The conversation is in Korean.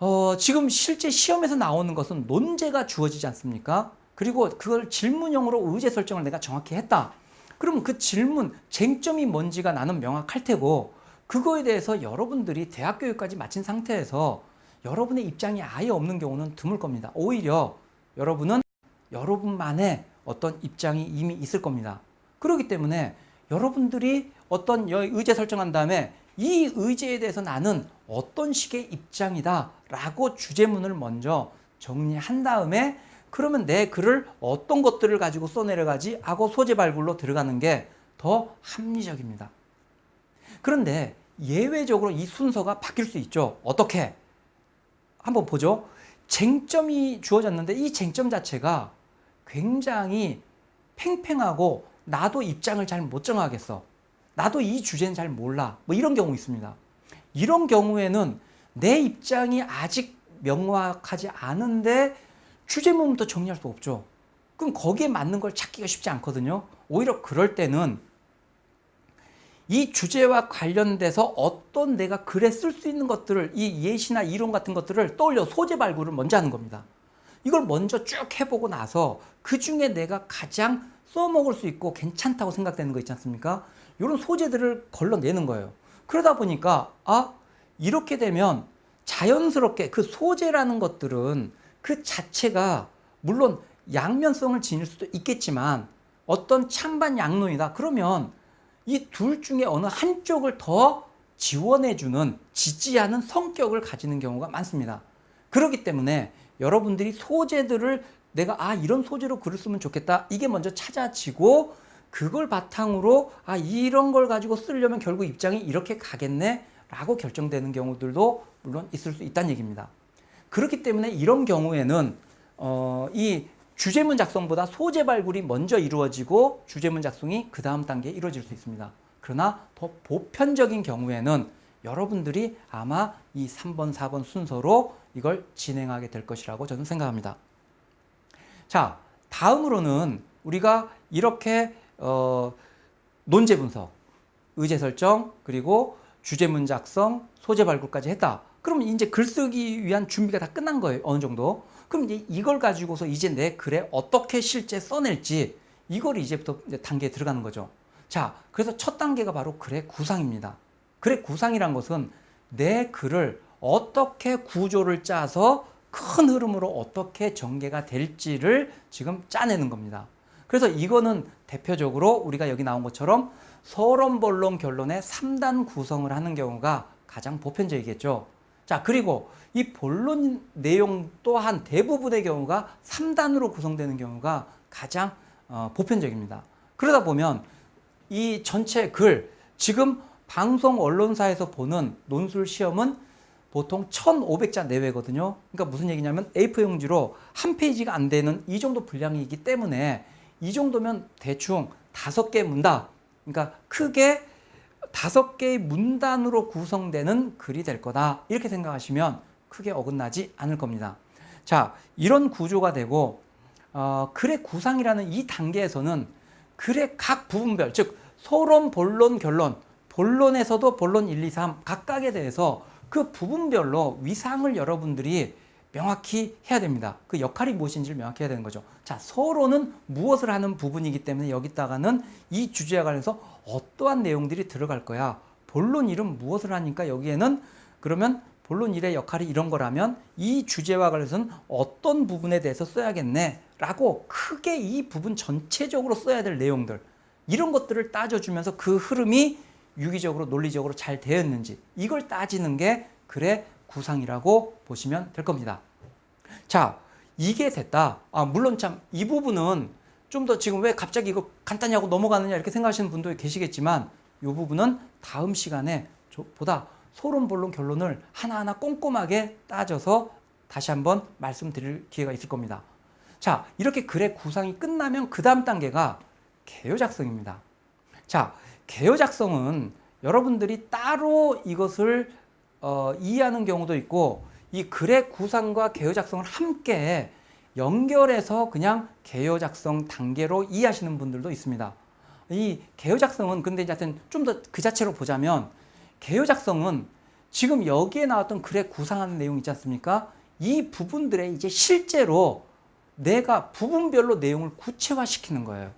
어, 지금 실제 시험에서 나오는 것은 논제가 주어지지 않습니까? 그리고 그걸 질문형으로 의제 설정을 내가 정확히 했다. 그럼 그 질문, 쟁점이 뭔지가 나는 명확할 테고, 그거에 대해서 여러분들이 대학 교육까지 마친 상태에서 여러분의 입장이 아예 없는 경우는 드물 겁니다. 오히려 여러분은 여러분만의 어떤 입장이 이미 있을 겁니다. 그렇기 때문에 여러분들이 어떤 여- 의제 설정한 다음에 이 의제에 대해서 나는 어떤 식의 입장이다 라고 주제문을 먼저 정리한 다음에 그러면 내 글을 어떤 것들을 가지고 써내려가지 하고 소재 발굴로 들어가는 게 더 합리적입니다. 그런데 예외적으로 이 순서가 바뀔 수 있죠. 어떻게? 한번 보죠. 쟁점이 주어졌는데 이 쟁점 자체가 굉장히 팽팽하고 나도 입장을 잘 못 정하겠어. 나도 이 주제는 잘 몰라. 뭐 이런 경우 있습니다. 이런 경우에는 내 입장이 아직 명확하지 않은데 주제문부터 정리할 수 없죠. 그럼 거기에 맞는 걸 찾기가 쉽지 않거든요. 오히려 그럴 때는 이 주제와 관련돼서 어떤 내가 글에 쓸 수 있는 것들을 이 예시나 이론 같은 것들을 떠올려 소재 발굴을 먼저 하는 겁니다. 이걸 먼저 쭉 해보고 나서 그 중에 내가 가장 써먹을 수 있고 괜찮다고 생각되는 거 있지 않습니까? 이런 소재들을 걸러내는 거예요. 그러다 보니까 아 이렇게 되면 자연스럽게 그 소재라는 것들은 그 자체가 물론 양면성을 지닐 수도 있겠지만 어떤 찬반 양론이다. 그러면 이 둘 중에 어느 한쪽을 더 지원해주는 지지하는 성격을 가지는 경우가 많습니다. 그렇기 때문에 여러분들이 소재들을 내가 아 이런 소재로 글을 쓰면 좋겠다 이게 먼저 찾아지고 그걸 바탕으로 아 이런 걸 가지고 쓰려면 결국 입장이 이렇게 가겠네 라고 결정되는 경우들도 물론 있을 수 있다는 얘기입니다. 그렇기 때문에 이런 경우에는 어, 이 주제문 작성보다 소재 발굴이 먼저 이루어지고 주제문 작성이 그 다음 단계에 이루어질 수 있습니다. 그러나 더 보편적인 경우에는 여러분들이 아마 이 3번, 4번 순서로 이걸 진행하게 될 것이라고 저는 생각합니다. 자, 다음으로는 우리가 이렇게 어, 논제 분석, 의제 설정, 그리고 주제문 작성, 소재 발굴까지 했다. 그럼 이제 글 쓰기 위한 준비가 다 끝난 거예요. 어느 정도. 그럼 이제 이걸 가지고서 이제 내 글에 어떻게 실제 써낼지 이걸 이제부터 이제 단계에 들어가는 거죠. 자, 그래서 첫 단계가 바로 글의 구상입니다. 글의 구상이란 것은 내 글을 어떻게 구조를 짜서 큰 흐름으로 어떻게 전개가 될지를 지금 짜내는 겁니다. 그래서 이거는 대표적으로 우리가 여기 나온 것처럼 서론, 본론, 결론의 3단 구성을 하는 경우가 가장 보편적이겠죠. 자, 그리고 이 본론 내용 또한 대부분의 경우가 3단으로 구성되는 경우가 가장 어, 보편적입니다. 그러다 보면 이 전체 글, 지금 방송 언론사에서 보는 논술 시험은 보통 1,500자 내외거든요. 그러니까 무슨 얘기냐면 A4 용지로 한 페이지가 안 되는 이 정도 분량이기 때문에 이 정도면 대충 다섯 개 문단, 그러니까 크게 다섯 개의 문단으로 구성되는 글이 될 거다. 이렇게 생각하시면 크게 어긋나지 않을 겁니다. 자, 이런 구조가 되고 어, 글의 구상이라는 이 단계에서는 글의 각 부분별, 즉 소론, 본론, 결론, 본론에서도 본론 1, 2, 3 각각에 대해서 그 부분별로 위상을 여러분들이 명확히 해야 됩니다. 그 역할이 무엇인지를 명확히 해야 되는 거죠. 자, 서로는 무엇을 하는 부분이기 때문에 여기다가는 이 주제와 관련해서 어떠한 내용들이 들어갈 거야. 본론 1은 무엇을 하니까 여기에는 그러면 본론 1의 역할이 이런 거라면 이 주제와 관련해서는 어떤 부분에 대해서 써야겠네. 라고 크게 이 부분 전체적으로 써야 될 내용들. 이런 것들을 따져주면서 그 흐름이 유기적으로 논리적으로 잘 되었는지 이걸 따지는 게 글의 구상이라고 보시면 될 겁니다. 자, 이게 됐다. 아, 물론 참 이 부분은 좀 더 지금 왜 갑자기 이거 간단히 하고 넘어가느냐 이렇게 생각하시는 분도 계시겠지만 이 부분은 다음 시간에 보다 소론, 본론, 결론을 하나하나 꼼꼼하게 따져서 다시 한번 말씀드릴 기회가 있을 겁니다. 자, 이렇게 글의 구상이 끝나면 그 다음 단계가 개요 작성입니다. 자, 개요 작성은 여러분들이 따로 이것을 어, 이해하는 경우도 있고 이 글의 구상과 개요 작성을 함께 연결해서 그냥 개요 작성 단계로 이해하시는 분들도 있습니다. 이 개요 작성은 근데 이제 하여튼 좀 더 그 자체로 보자면 개요 작성은 지금 여기에 나왔던 글에 구상하는 내용 있지 않습니까? 이 부분들에 이제 실제로 내가 부분별로 내용을 구체화시키는 거예요.